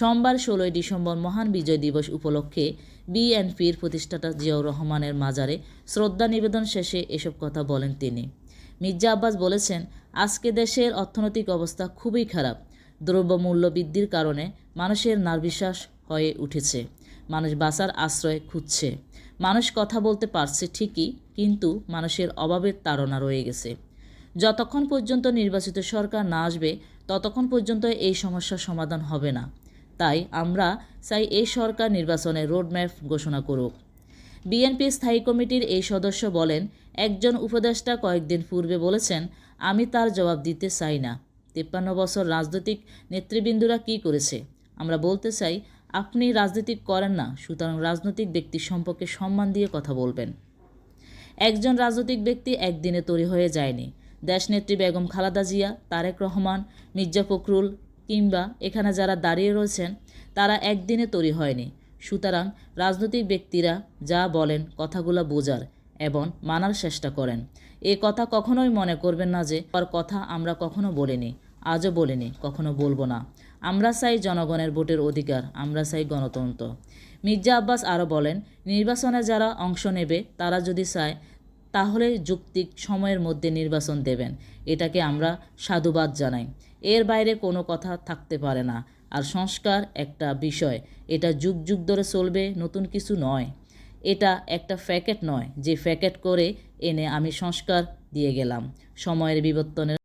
সোমবার ষোলোই ডিসেম্বর মহান বিজয় দিবস উপলক্ষে বিএনপির প্রতিষ্ঠাতা জিয়াউর রহমানের মাজারে শ্রদ্ধা নিবেদন শেষে এসব কথা বলেন তিনি। মির্জা আব্বাস বলেছেন, আজকে দেশের অর্থনৈতিক অবস্থা খুবই খারাপ। দ্রব্যমূল্য বৃদ্ধির কারণে মানুষের নার্বিশ্বাস হয়ে উঠেছে। মানুষ বাঁচার আশ্রয় খুঁজছে। মানুষ কথা বলতে পারছে ঠিকই, কিন্তু মানুষের অভাবের তাড়না রয়ে গেছে। যতক্ষণ পর্যন্ত নির্বাচিত সরকার না আসবে, ততক্ষণ পর্যন্ত এই সমস্যার সমাধান হবে না। তাই আমরা চাই এই সরকার নির্বাচনের রোডম্যাপ ঘোষণা করুক। বিএনপি স্থায়ী কমিটির এই সদস্য বলেন, একজন উপদেষ্টা কয়েকদিন পূর্বে বলেছেন, আমি তার জবাব দিতে চাই না। তিপ্পান্ন বছর রাজনৈতিক নেতৃবৃন্দরা কী করেছে? আমরা বলতে চাই, আপনি রাজনীতি করেন না, সুতরাং রাজনৈতিক ব্যক্তি সম্পর্কে সম্মান দিয়ে কথা বলবেন। একজন রাজনৈতিক ব্যক্তি একদিনে তৈরি হয়ে যায়নি। দেশনেত্রী বেগম খালাদা জিয়া, তারেক রহমান, মির্জা ফখরুল কিংবা এখানে যারা দাঁড়িয়ে রয়েছেন, তারা একদিনে তৈরি হয়নি। সুতরাং রাজনৈতিক ব্যক্তিরা যা বলেন কথাগুলো বোঝার এবং মানার চেষ্টা করেন। এ কথা কখনোই মনে করবেন না যে, আর কথা আমরা কখনো বলিনি, আজও বলিনি, কখনো বলব না। আমরা চাই জনগণের ভোটের অধিকার, আমরা চাই গণতন্ত্র। মির্জা আব্বাস আরও বলেন, নির্বাচনে যারা অংশ নেবে, তারা যদি চায় তাহলে যুক্তিক সময়ের মধ্যে নির্বাচন দেবেন। এটাকে আমরা সাধুবাদ জানাই। এর বাইরে কোনো কথা থাকতে পারে না। আর সংস্কার একটা বিষয়। এটা যুগ যুগ ধরে চলবে, নতুন কিছু নয়। এটা একটা ফ্যাকেট নয়। যে ফ্যাকেট করে এনে আমি সংস্কার দিয়ে গেলাম। সময়ের বিবর্তনের